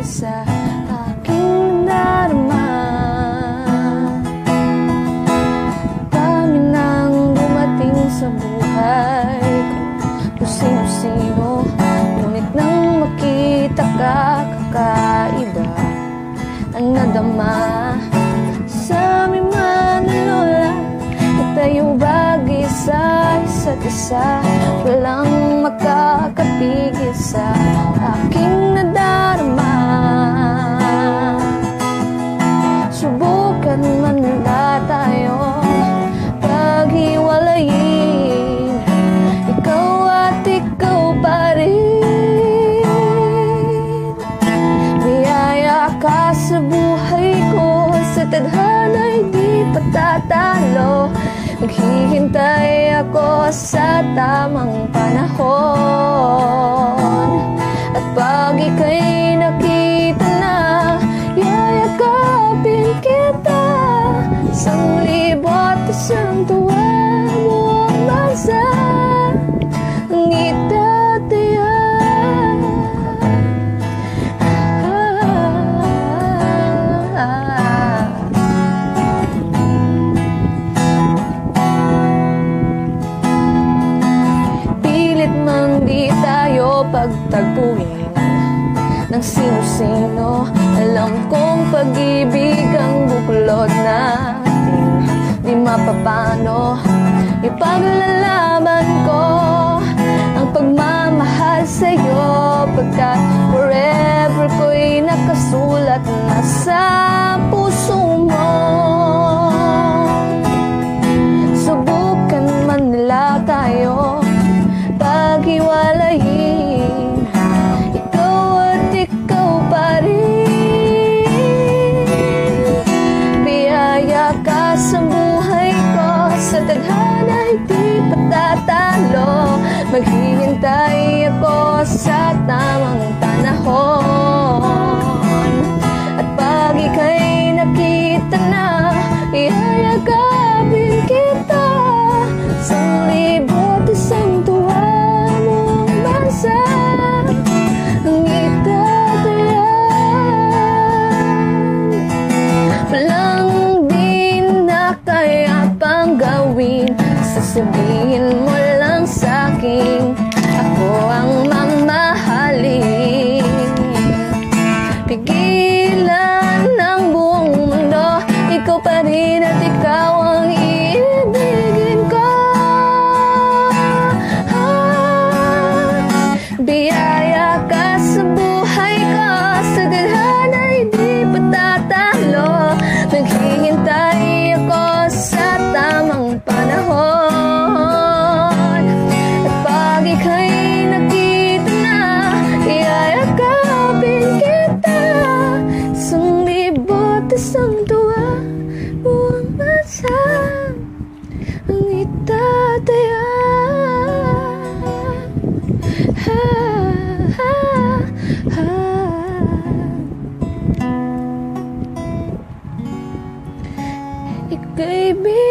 sa aking darma Dami nang dumating sa buhay ko. Kung sino-sino Ngunit nang makita ka kakaiba Ang nadama. Naghihintay ako sa tamang panahon. pagtagpuin ng sino-sino. Alam kong pag-ibig ang buklod natin. Di mapapano ipaglalaban ko Ang pagmamahal sa'yo. Pagka forever ko'y nakasulat na sa'yo Yeah, you go. baby